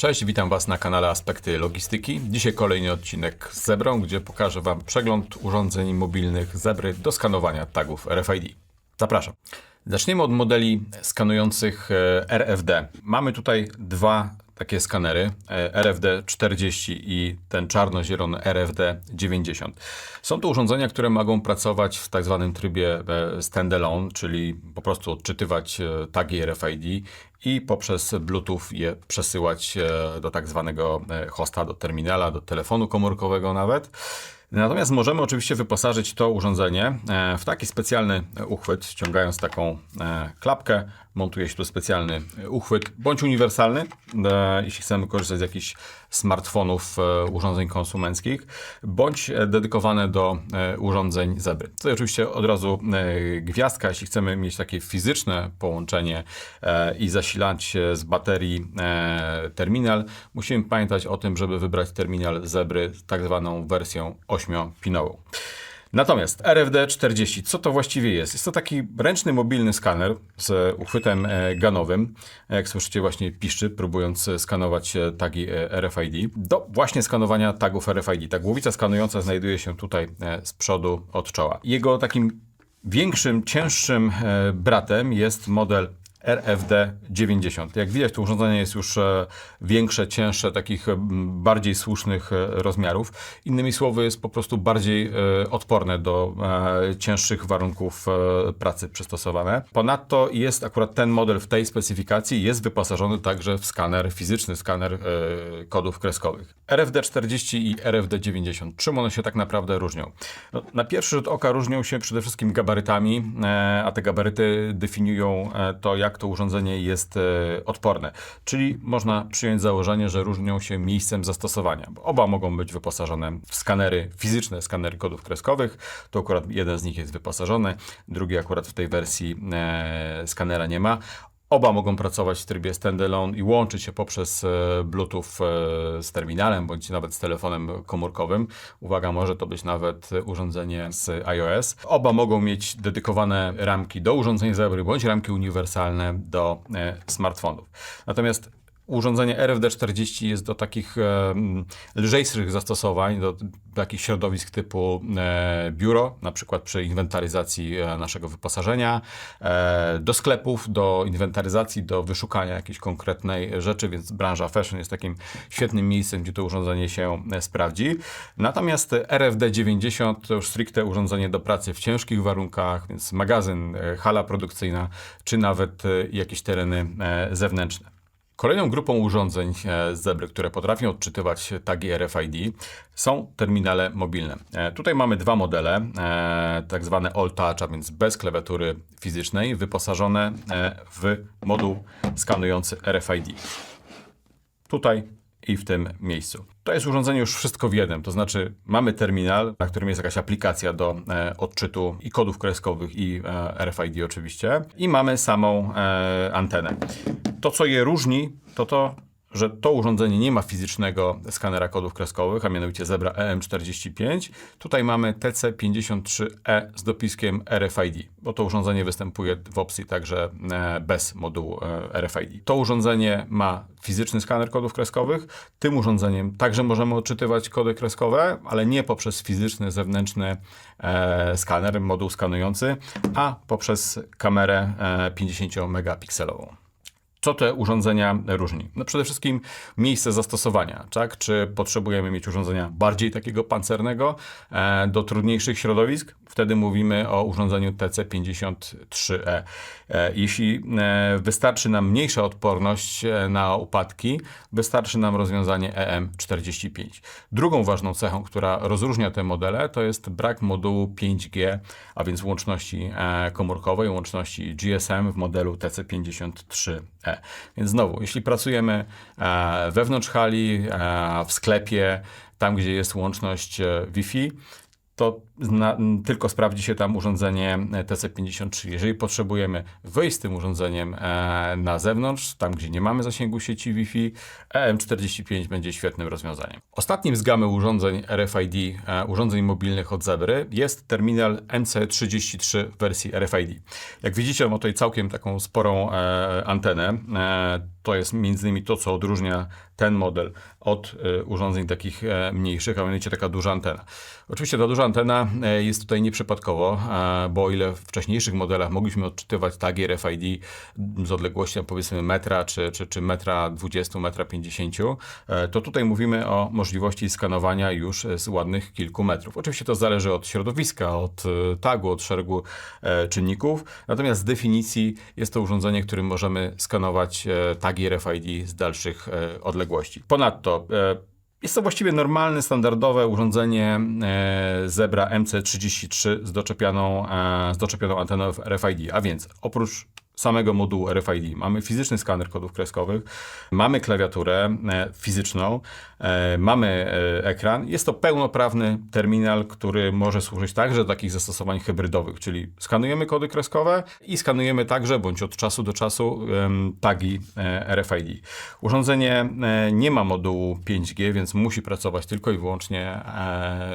Cześć, witam Was na kanale Aspekty Logistyki. Dzisiaj kolejny odcinek z Zebrą, gdzie pokażę Wam przegląd urządzeń mobilnych Zebry do skanowania tagów RFID. Zapraszam. Zaczniemy od modeli skanujących e, RFD. Mamy tutaj dwa takie skanery, e, RFD 40 i ten czarno-zielony RFD 90. Są to urządzenia, które mogą pracować w tak zwanym trybie e, standalone, czyli po prostu odczytywać e, tagi RFID i poprzez Bluetooth je przesyłać do tak zwanego hosta, do terminala, do telefonu komórkowego nawet. Natomiast możemy oczywiście wyposażyć to urządzenie w taki specjalny uchwyt, ściągając taką klapkę, montuje się tu specjalny e, uchwyt, bądź uniwersalny, e, jeśli chcemy korzystać z jakichś smartfonów, e, urządzeń konsumenckich, bądź dedykowane do urządzeń Zebry. Tutaj oczywiście od razu gwiazdka, jeśli chcemy mieć takie fizyczne połączenie i zasilać z baterii terminal, musimy pamiętać o tym, żeby wybrać terminal Zebry z tak zwaną wersją 8-pinową. Natomiast RFD 40, co to właściwie jest? Jest to taki ręczny, mobilny skaner z uchwytem e, ganowym. Jak słyszycie, właśnie piszczy, próbując skanować e, tagi e, RFID. Do właśnie skanowania tagów RFID. Ta głowica skanująca znajduje się tutaj z przodu od czoła. Jego takim większym, cięższym bratem jest model RFD 90. Jak widać, to urządzenie jest już e, większe, cięższe, takich bardziej słusznych e, rozmiarów. Innymi słowy, jest po prostu bardziej e, odporne do cięższych warunków pracy przystosowane. Ponadto jest akurat ten model w tej specyfikacji jest wyposażony także w skaner, fizyczny skaner kodów kreskowych. RFD 40 i RFD 90. Czym one się tak naprawdę różnią? No, na pierwszy rzut oka różnią się przede wszystkim gabarytami, a te gabaryty definiują to, jak to urządzenie jest e, odporne. Czyli można przyjąć założenie, że różnią się miejscem zastosowania. Bo oba mogą być wyposażone w skanery fizyczne, skanery kodów kreskowych. To akurat jeden z nich jest wyposażony, drugi akurat w tej wersji e, skanera nie ma. Oba mogą pracować w trybie standalone i łączyć się poprzez e, Bluetooth e, z terminalem bądź nawet z telefonem komórkowym. Uwaga, może to być nawet urządzenie z iOS. Oba mogą mieć dedykowane ramki do urządzeń Zebry bądź ramki uniwersalne do e, smartfonów. Natomiast Urządzenie RFD40 jest do takich e, lżejszych zastosowań, do takich środowisk typu e, biuro, na przykład przy inwentaryzacji e, naszego wyposażenia, do sklepów, do inwentaryzacji, do wyszukania jakiejś konkretnej rzeczy, więc branża fashion jest takim świetnym miejscem, gdzie to urządzenie się sprawdzi. Natomiast RFD90 to już stricte urządzenie do pracy w ciężkich warunkach, więc magazyn, hala produkcyjna, czy nawet jakieś tereny zewnętrzne. Kolejną grupą urządzeń e, z Zebry, które potrafią odczytywać tagi RFID, są terminale mobilne. E, Tutaj mamy dwa modele, e, tak zwane all touch, a więc bez klawiatury fizycznej, wyposażone w moduł skanujący RFID. Tutaj i w tym miejscu. To jest urządzenie już wszystko w jednym, to znaczy mamy terminal, na którym jest jakaś aplikacja do e, odczytu i kodów kreskowych i e, RFID oczywiście i mamy samą e, antenę. To co je różni to to, że to urządzenie nie ma fizycznego skanera kodów kreskowych, a mianowicie Zebra EM45. Tutaj mamy TC53E z dopiskiem RFID, bo to urządzenie występuje w opcji także e, bez modułu e, RFID. To urządzenie ma fizyczny skaner kodów kreskowych. Tym urządzeniem także możemy odczytywać kody kreskowe, ale nie poprzez fizyczny, zewnętrzny e, skaner, moduł skanujący, a poprzez kamerę e, 50-megapikselową. Co te urządzenia różni? No przede wszystkim miejsce zastosowania, tak? Czy potrzebujemy mieć urządzenia bardziej takiego pancernego e, do trudniejszych środowisk? Wtedy mówimy o urządzeniu TC53E. E, jeśli e, wystarczy nam mniejsza odporność e, na upadki, wystarczy nam rozwiązanie EM45. Drugą ważną cechą, która rozróżnia te modele, to jest brak modułu 5G, a więc łączności e, komórkowej, łączności GSM w modelu TC53E. Więc znowu, jeśli pracujemy e, wewnątrz hali, e, w sklepie, tam gdzie jest łączność e, Wi-Fi, to zna, m, tylko sprawdzi się tam urządzenie e, TC53. Jeżeli potrzebujemy wyjść z tym urządzeniem e, na zewnątrz, tam gdzie nie mamy zasięgu sieci Wi-Fi, EM45 będzie świetnym rozwiązaniem. Ostatnim z gamy urządzeń RFID, e, urządzeń mobilnych od Zebry jest terminal MC33 w wersji RFID. Jak widzicie, ma tutaj całkiem taką sporą e, antenę. E, to jest między innymi to, co odróżnia ten model od e, urządzeń takich e, mniejszych, a mianowicie taka duża antena. Oczywiście ta duża antena e, jest tutaj nieprzypadkowo, bo o ile w wcześniejszych modelach mogliśmy odczytywać tagi RFID z odległością powiedzmy metra czy, czy, czy metra 20, metra 50, e, to tutaj mówimy o możliwości skanowania już z ładnych kilku metrów. Oczywiście to zależy od środowiska, od tagu, od szeregu czynników, natomiast z definicji jest to urządzenie, którym możemy skanować tagi RFID z dalszych e, odległości. Ponadto e, jest to właściwie normalne, standardowe urządzenie e, Zebra MC33 z doczepianą, e, z doczepianą anteną RFID, a więc oprócz samego modułu RFID mamy fizyczny skaner kodów kreskowych, mamy klawiaturę e, fizyczną, e, mamy e, ekran. Jest to pełnoprawny terminal, który może służyć także do takich zastosowań hybrydowych, czyli skanujemy kody kreskowe i skanujemy także, bądź od czasu do czasu, tagi RFID. Urządzenie nie ma modułu 5G, więc musi pracować tylko i wyłącznie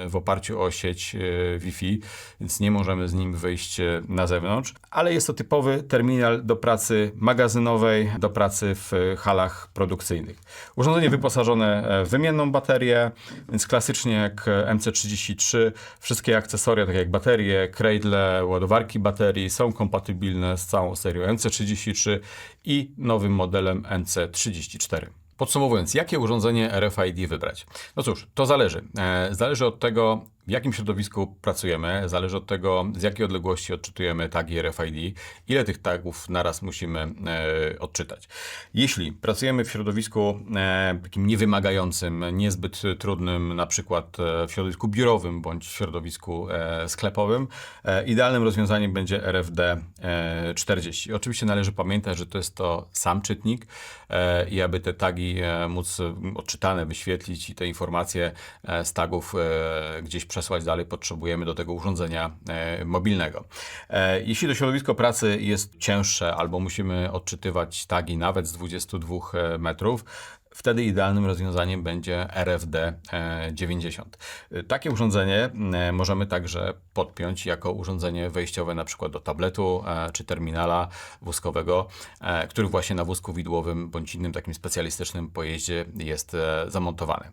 w oparciu o sieć Wi-Fi, więc nie możemy z nim wyjść na zewnątrz, ale jest to typowy terminal do pracy magazynowej, do pracy w halach produkcyjnych. Urządzenie wyposażone w wymienną baterię, więc klasycznie jak e, MC33, wszystkie akcesoria, takie jak baterie, cradle, ładowarki baterii są kompatybilne z całą serią MC33 i nowym modelem NC34. Podsumowując, jakie urządzenie RFID wybrać? No cóż, to zależy. E, Zależy od tego, w jakim środowisku pracujemy, zależy od tego, z jakiej odległości odczytujemy tagi RFID, ile tych tagów naraz musimy e, odczytać. Jeśli pracujemy w środowisku e, takim niewymagającym, niezbyt trudnym, na przykład e, w środowisku biurowym bądź w środowisku e, sklepowym, e, idealnym rozwiązaniem będzie RFD e, 40. Oczywiście należy pamiętać, że to jest to sam czytnik e, i aby te tagi e, móc odczytane, wyświetlić i te informacje e, z tagów e, gdzieś przesłać dalej, potrzebujemy do tego urządzenia e, mobilnego. E, Jeśli to środowisko pracy jest cięższe albo musimy odczytywać tagi nawet z 22 metrów, Wtedy idealnym rozwiązaniem będzie RFD e, 90. E, Takie urządzenie e, możemy także podpiąć jako urządzenie wejściowe na przykład do tabletu e, czy terminala wózkowego, e, który właśnie na wózku widłowym bądź innym takim specjalistycznym pojeździe jest e, zamontowany.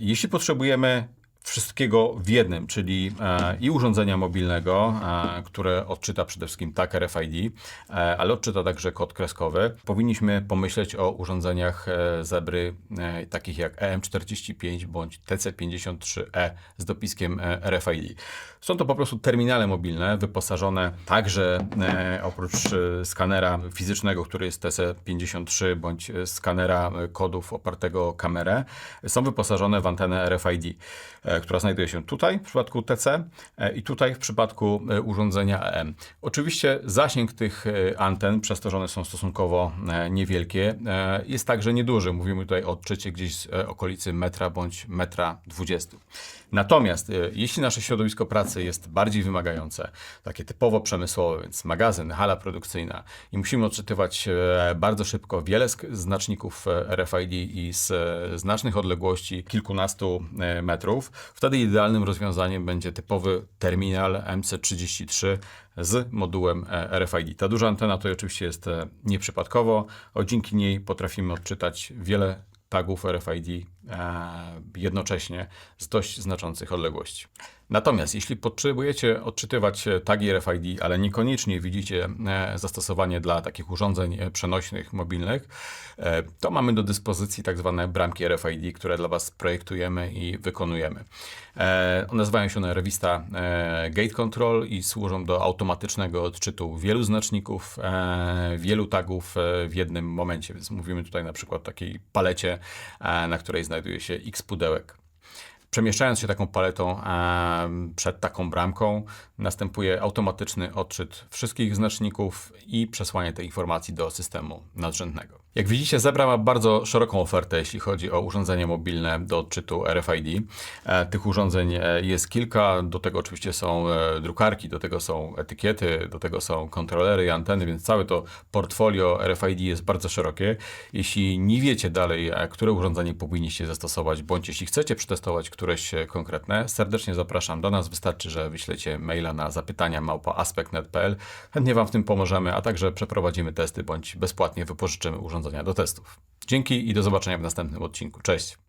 Jeśli potrzebujemy wszystkiego w jednym, czyli e, i urządzenia mobilnego, e, które odczyta przede wszystkim tag RFID, e, ale odczyta także kod kreskowy. Powinniśmy pomyśleć o urządzeniach e, Zebry e, takich jak EM45 bądź TC53E z dopiskiem e, RFID. Są to po prostu terminale mobilne wyposażone także e, oprócz e, skanera fizycznego, który jest TC53 bądź e, skanera kodów opartego o kamerę, są wyposażone w antenę RFID, która znajduje się tutaj w przypadku TC e, i tutaj w przypadku e, urządzenia EM. Oczywiście zasięg tych e, anten, przez to, że one są stosunkowo e, niewielkie, e, jest także nieduży. Mówimy tutaj o odczycie gdzieś z e, okolicy metra bądź metra 20. Natomiast e, jeśli nasze środowisko pracy jest bardziej wymagające, takie typowo przemysłowe, więc magazyn, hala produkcyjna i musimy odczytywać e, bardzo szybko wiele znaczników e, RFID i z e, znacznych odległości kilkunastu e, metrów, wtedy idealnym rozwiązaniem będzie typowy terminal MC33 z modułem e, RFID. Ta duża antena to oczywiście jest e, nieprzypadkowo, o dzięki niej potrafimy odczytać wiele tagów RFID jednocześnie z dość znaczących odległości. Natomiast jeśli potrzebujecie odczytywać e, tagi RFID, ale niekoniecznie widzicie e, zastosowanie dla takich urządzeń e, przenośnych, mobilnych, e, to mamy do dyspozycji tak zwane bramki RFID, które dla Was projektujemy i wykonujemy. E, Nazywają się one Revista e, Gate Control i służą do automatycznego odczytu wielu znaczników, e, wielu tagów e, w jednym momencie. Więc mówimy tutaj na przykład o takiej palecie, e, na której znajduje się x pudełek. Przemieszczając się taką paletą przed taką bramką, następuje automatyczny odczyt wszystkich znaczników i przesłanie tej informacji do systemu nadrzędnego. Jak widzicie, Zebra ma bardzo szeroką ofertę, jeśli chodzi o urządzenia mobilne do odczytu RFID. E, Tych urządzeń e, jest kilka, do tego oczywiście są e, drukarki, do tego są etykiety, do tego są kontrolery i anteny, więc całe to portfolio RFID jest bardzo szerokie. Jeśli nie wiecie dalej, które urządzenie powinniście zastosować, bądź jeśli chcecie przetestować któreś konkretne, serdecznie zapraszam do nas. Wystarczy, że wyślecie maila na zapytania małpa aspect.net.pl. Chętnie Wam w tym pomożemy, a także przeprowadzimy testy bądź bezpłatnie wypożyczymy urządzenia do testów. Dzięki i do zobaczenia w następnym odcinku. Cześć!